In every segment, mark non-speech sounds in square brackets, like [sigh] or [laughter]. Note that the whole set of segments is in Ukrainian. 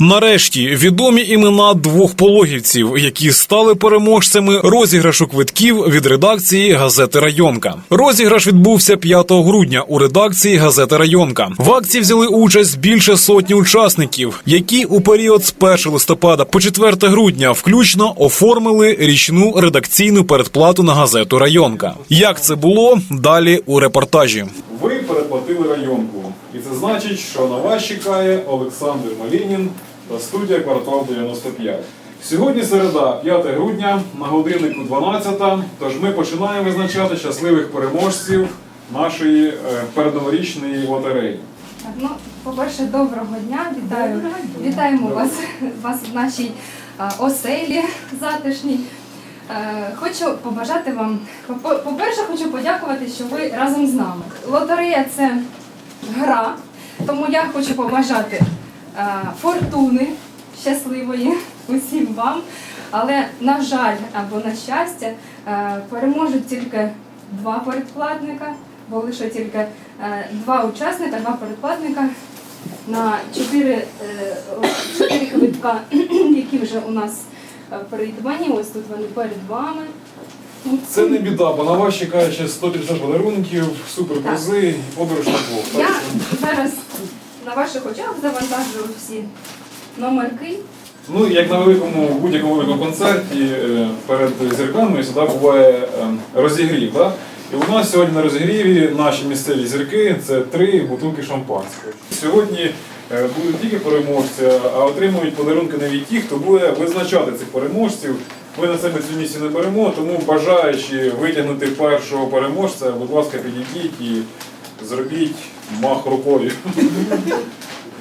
Нарешті відомі імена двох пологівців, які стали переможцями розіграшу квитків від редакції газети Районка. Розіграш відбувся 5 грудня у редакції газети Районка. В акції взяли участь більше сотні учасників, які у період з 1 листопада по 4 грудня включно оформили річну редакційну передплату на газету Районка. Як це було далі у репортажі? Ви переплатили районку. І це значить, що на вас чекає Олександр Малінін студія квартал 95. Сьогодні середа, 5 грудня, на годиннику 12, тож ми починаємо визначати щасливих переможців нашої е, передноворічної лотереї. Так, ну, по-перше, доброго дня, вітаю. Вітаємо вас, вас в нашій оселі затишній. Е, Хочу побажати вам, по- по-перше, хочу подякувати, що ви разом з нами. Лотерея це гра, тому я хочу побажати е, фортуни щасливої усім вам. Але, на жаль, або на щастя, е, переможуть тільки два передплатника, бо лише тільки е, два учасника, два передплатника на чотири, е, квитка, [clears throat] які вже у нас е, придбані. Ось тут вони перед вами. Це не біда, бо на вас чекає ще 150 подарунків, суперпризи подорож на. Я зараз на ваших очах завантажую всі номерки. Ну, як на великому будь-якому великому концерті е, перед зірками завжди буває е, розігрів. Да? І у нас сьогодні на розігріві наші місцеві зірки це три бутилки шампанського. Сьогодні е, будуть тільки переможці, а отримують подарунки навіть ті, хто буде визначати цих переможців. Ми на себе цю місію не беремо, тому бажаючи витягнути першого переможця, будь ласка, підійдіть і зробіть мах рукою.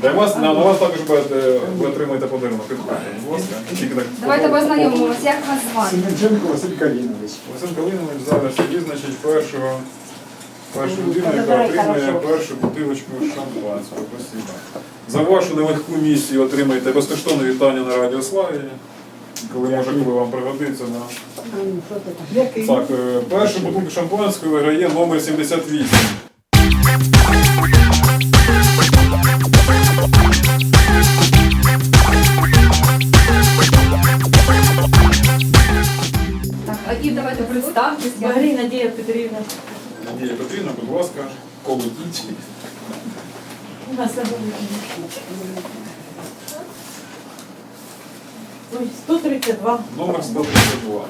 Для вас, на, на вас також буде, ви отримаєте подарунок. Будь ласка. Тільки так Давайте познайомимося, як вас звати. Семенченко Василь Калінович. Василь Калинович зараз визначить першого, першу людину, яка отримає першу бутилочку шампанського. Спасибо. За вашу нелегку місію отримаєте безкоштовне вітання на Радіо Славі. Коли може, коли вам пригодиться. Да. Так, е, першу бутилку шампанського виграє номер 78. Представтеся. Багрій Надія Петрівна. Надія Петрівна, будь ласка, колотіть. У нас. Ой, 132. Номер 132.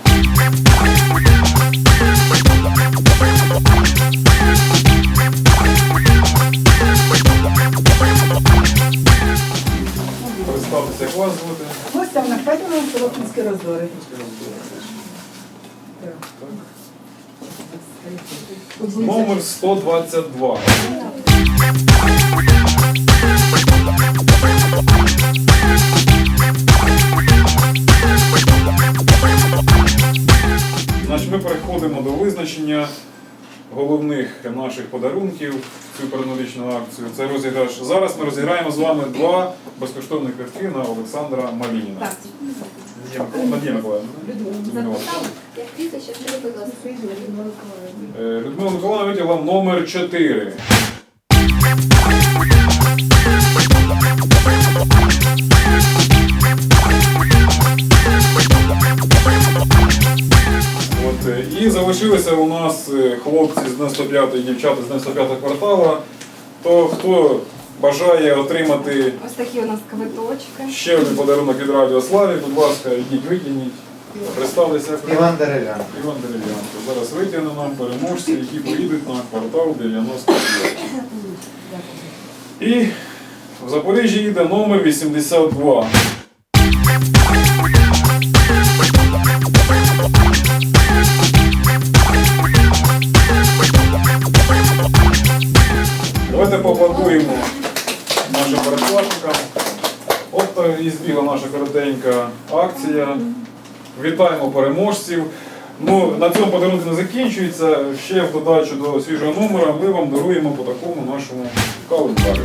Представтеся, як вас звати. Гостя в Нафедіна, Солокінські роздори. Номер 122. Значить, ми переходимо до визначення головних наших подарунків в цю передноворічну акцію. Це розіграш. Зараз ми розіграємо з вами два безкоштовні квитки на Олександра Малініна. Надія Миколаївна. Е, Людмила Миколаївна витягла номер 4. І залишилися у нас е, хлопці з 95-ї, дівчата з 95-го квартала. То хто бажає отримати Ось такі у нас квиточки. ще один подарунок від Радіо Славі, будь ласка, йдіть витягніть. Представтеся. Іван Дерев'ян. Іван Дерев'янко. Зараз витягне нам переможці, які поїдуть на квартал 95. І в Запоріжжі їде номер 82. Давайте поаплодуємо нашим передплатникам. От і збігла наша коротенька акція. Вітаємо переможців. Ну, на цьому подарунок не закінчується. Ще в додачу до свіжого номера ми вам даруємо по такому нашому календарю.